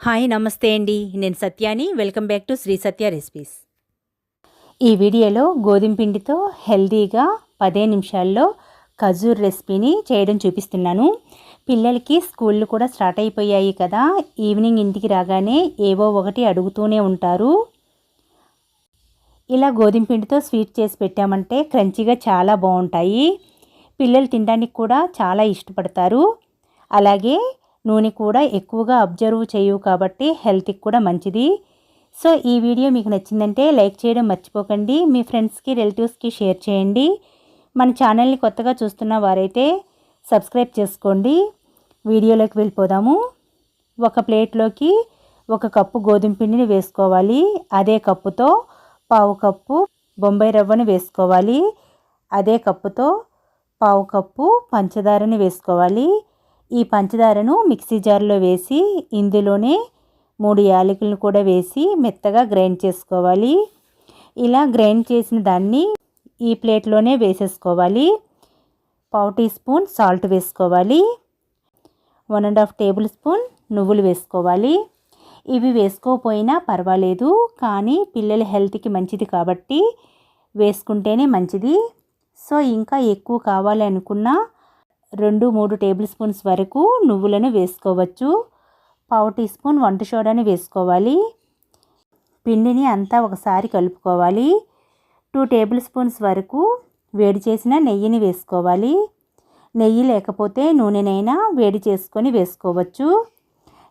Hi నమస్తే అండి. నేను సత్యాని. Welcome back to Shri Satya recipes. ఈ వీడియోలో గోధుమ పిండితో హెల్తీగా పదే నిమిషాల్లో ఖజూర్ రెసిపీని చేయడం చూపిస్తున్నాను. పిల్లలకి స్కూళ్ళు కూడా స్టార్ట్ అయిపోయాయి కదా. ఈవినింగ్ ఇంటికి రాగానే ఏవో ఒకటి అడుగుతూనే ఉంటారు. ఇలా గోధుమ పిండితో స్వీట్ చేసి పెట్టామంటే క్రంచీగా చాలా బాగుంటాయి. పిల్లలు తినడానికి కూడా చాలా ఇష్టపడతారు. అలాగే నూనె కూడా ఎక్కువగా అబ్జర్వ్ చేయవు కాబట్టి హెల్త్కి కూడా మంచిది. సో ఈ వీడియో మీకు నచ్చిందంటే లైక్ చేయడం మర్చిపోకండి. మీ ఫ్రెండ్స్కి రిలేటివ్స్కి షేర్ చేయండి. మన ఛానల్ని కొత్తగా చూస్తున్న వారైతే సబ్స్క్రైబ్ చేసుకోండి. వీడియోలోకి వెళ్ళిపోదాము. ఒక ప్లేట్లోకి ఒక కప్పు గోధుమ పిండిని వేసుకోవాలి. అదే కప్పుతో పావు కప్పు బొంబాయి రవ్వను వేసుకోవాలి. అదే కప్పుతో పావు కప్పు పంచదారని వేసుకోవాలి. ఈ పంచదారను మిక్సీ జార్లో వేసి ఇందులోనే మూడు యాలకులను కూడా వేసి మెత్తగా గ్రైండ్ చేసుకోవాలి. ఇలా గ్రైండ్ చేసిన దాన్ని ఈ ప్లేట్లోనే వేసేసుకోవాలి. పావు టీ స్పూన్ సాల్ట్ వేసుకోవాలి. One and half tablespoon నువ్వులు వేసుకోవాలి. ఇవి వేసుకోకపోయినా పర్వాలేదు కానీ పిల్లల హెల్త్కి మంచిది కాబట్టి వేసుకుంటేనే మంచిది. సో ఇంకా ఎక్కువ కావాలి అనుకున్నా రెండు మూడు టేబుల్ స్పూన్స్ వరకు నువ్వులను వేసుకోవచ్చు. పావు టీ స్పూన్ వంట సోడాని వేసుకోవాలి. పిండిని అంతా ఒకసారి కలుపుకోవాలి. టూ టేబుల్ స్పూన్స్ వరకు వేడి చేసిన నెయ్యిని వేసుకోవాలి. నెయ్యి లేకపోతే నూనెనైనా వేడి చేసుకొని వేసుకోవచ్చు.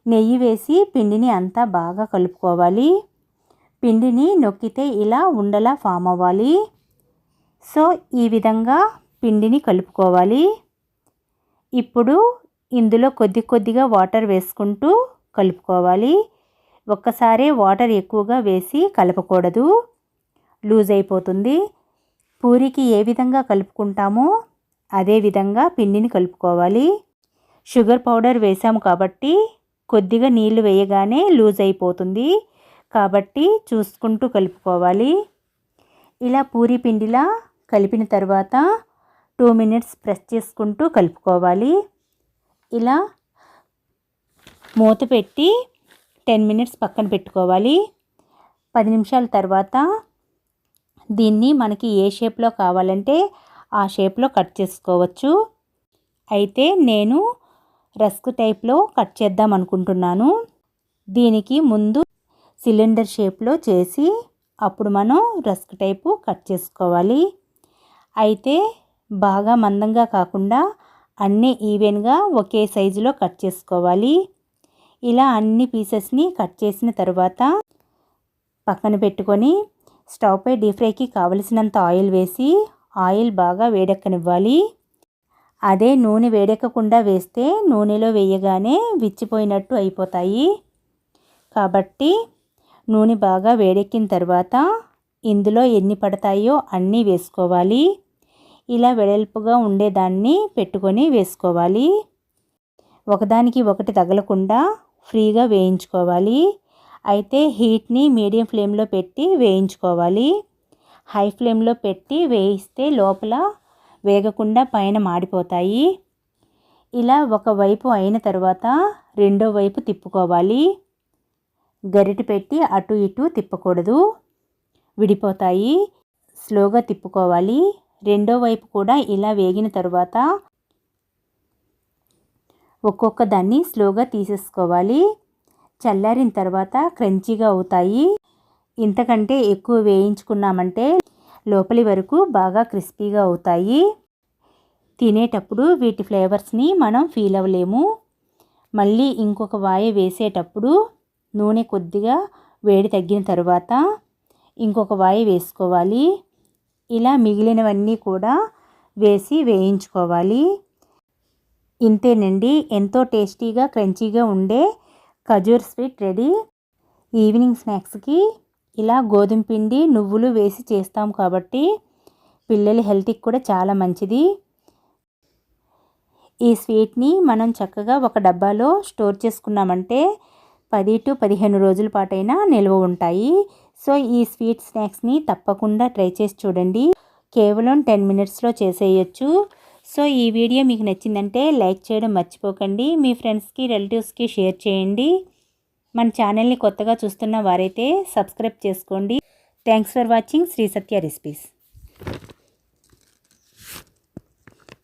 నెయ్యి వేసి పిండిని అంతా బాగా కలుపుకోవాలి. పిండిని నొక్కితే ఇలా ఉండలా ఫామ్ అవ్వాలి. సో ఈ విధంగా పిండిని కలుపుకోవాలి. ఇప్పుడు ఇందులో కొద్ది కొద్దిగా వాటర్ వేసుకుంటూ కలుపుకోవాలి. ఒక్కసారే వాటర్ ఎక్కువగా వేసి కలపకూడదు. లూజ్ అయిపోతుంది. పూరికి ఏ విధంగా కలుపుకుంటామో అదే విధంగా పిండిని కలుపుకోవాలి. షుగర్ పౌడర్ వేసాము కాబట్టి కొద్దిగా నీళ్ళు వేయగానే లూజ్ అయిపోతుంది. కాబట్టి చూసుకుంటూ కలుపుకోవాలి. ఇలా పూరి పిండిలా కలిపిన తర్వాత టూ మినిట్స్ ప్రెస్ చేసుకుంటూ కలుపుకోవాలి. ఇలా మూత పెట్టి టెన్ మినిట్స్ పక్కన పెట్టుకోవాలి. పది నిమిషాల తర్వాత దీన్ని మనకి ఏ షేప్లో కావాలంటే ఆ షేప్లో కట్ చేసుకోవచ్చు. అయితే నేను రస్క్ టైప్లో కట్ చేద్దాం అనుకుంటున్నాను. దీనికి ముందు సిలిండర్ షేప్లో చేసి అప్పుడు మనం రస్క్ టైపు కట్ చేసుకోవాలి. అయితే బాగా మందంగా కాకుండా అన్నీ ఈవెన్గా ఒకే సైజులో కట్ చేసుకోవాలి. ఇలా అన్ని పీసెస్ని కట్ చేసిన తర్వాత పక్కన పెట్టుకొని స్టవ్పై డీప్ ఫ్రైకి కావలసినంత ఆయిల్ వేసి ఆయిల్ బాగా వేడెక్కనివ్వాలి. అదే నూనె వేడెక్కకుండా వేస్తే నూనెలో వేయగానే విచ్చిపోయినట్టు అయిపోతాయి. కాబట్టి నూనె బాగా వేడెక్కిన తర్వాత ఇందులో ఎన్ని పడతాయో అన్నీ వేసుకోవాలి. ఇలా వెడల్పుగా ఉండేదాన్ని పెట్టుకొని వేసుకోవాలి. ఒకదానికి ఒకటి తగలకుండా ఫ్రీగా వేయించుకోవాలి. అయితే హీట్ని మీడియం ఫ్లేమ్లో పెట్టి వేయించుకోవాలి. హై ఫ్లేమ్లో పెట్టి వేయిస్తే లోపల వేగకుండా పైన మాడిపోతాయి. ఇలా ఒకవైపు అయిన తర్వాత రెండో వైపు తిప్పుకోవాలి. గరిటె పెట్టి అటు ఇటు తిప్పకూడదు. విడిపోతాయి. స్లోగా తిప్పుకోవాలి. రెండో వైపు కూడా ఇలా వేగిన తర్వాత ఒక్కొక్క దాన్ని స్లోగా తీసేసుకోవాలి. చల్లారిన తర్వాత క్రంచీగా అవుతాయి. ఇంతకంటే ఎక్కువ వేయించుకున్నామంటే లోపలి వరకు బాగా క్రిస్పీగా అవుతాయి. తినేటప్పుడు వీటి ఫ్లేవర్స్ని మనం ఫీల్ అవ్వలేము. మళ్ళీ ఇంకొక వాయ వేసేటప్పుడు నూనె కొద్దిగా వేడి తగ్గిన తర్వాత ఇంకొక వాయి వేసుకోవాలి. ఇలా మిగిలినవన్నీ కూడా వేసి వేయించుకోవాలి. ఇంతేనండి. ఎంతో టేస్టీగా క్రంచీగా ఉండే ఖజూర్ స్వీట్ రెడీ. ఈవినింగ్ స్నాక్స్కి ఇలా గోధుమ పిండి నువ్వులు వేసి చేస్తాం కాబట్టి పిల్లల హెల్త్కి కూడా చాలా మంచిది. ఈ స్వీట్ని మనం చక్కగా ఒక డబ్బాలో స్టోర్ చేసుకున్నామంటే పది టు పదిహేను రోజుల పాటైనా నిల్వ ఉంటాయి. సో ఈ స్వీట్ స్నాక్స్ని తప్పకుండా ట్రై చేసి చూడండి. కేవలం టెన్ మినిట్స్లో చేసేయచ్చు. సో ఈ వీడియో మీకు నచ్చిందంటే లైక్ చేయడం మర్చిపోకండి. మీ ఫ్రెండ్స్కి రిలేటివ్స్కి షేర్ చేయండి. మన ఛానల్ని కొత్తగా చూస్తున్న వారైతే సబ్స్క్రైబ్ చేసుకోండి. Thanks for watching Shri Satya recipes.